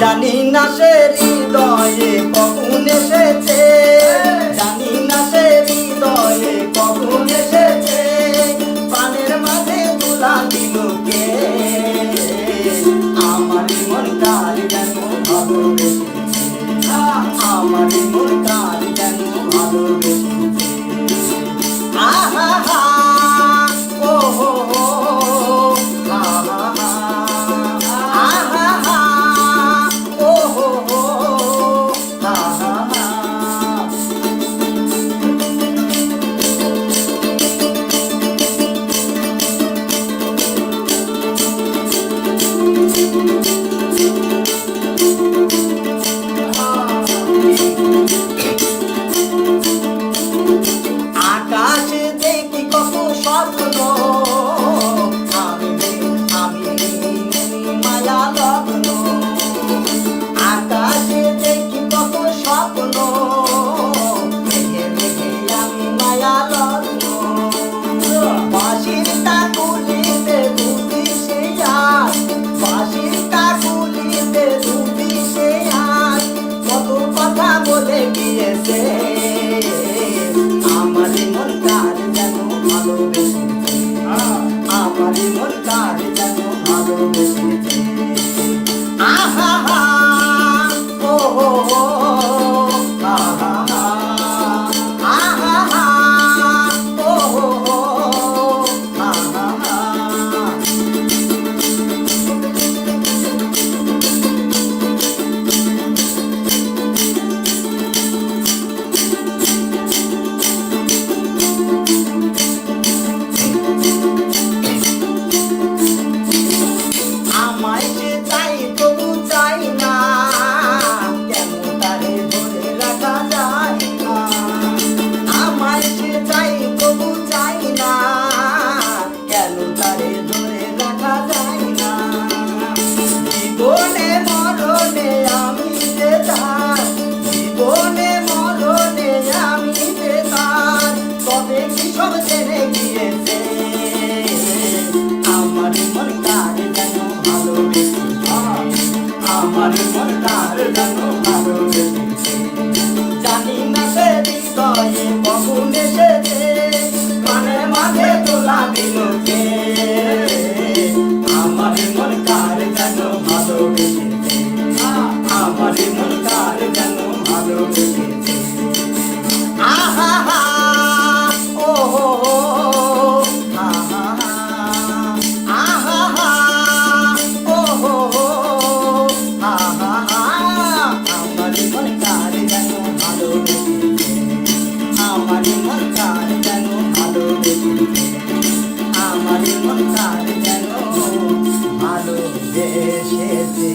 জানি না সে হৃদয়ে কখন এসেছে। জানি না সে হৃদয়ে কখন এসেছে। পানের মাঝে তোলা দিল কে? আমার মন কার যেন ভালোবেসেছে। আমার মন কার কবে কি সব জেনে গিয়েছে? আমার মন তার জানো ভালো আমার মন তার জানো ভালো değişirdi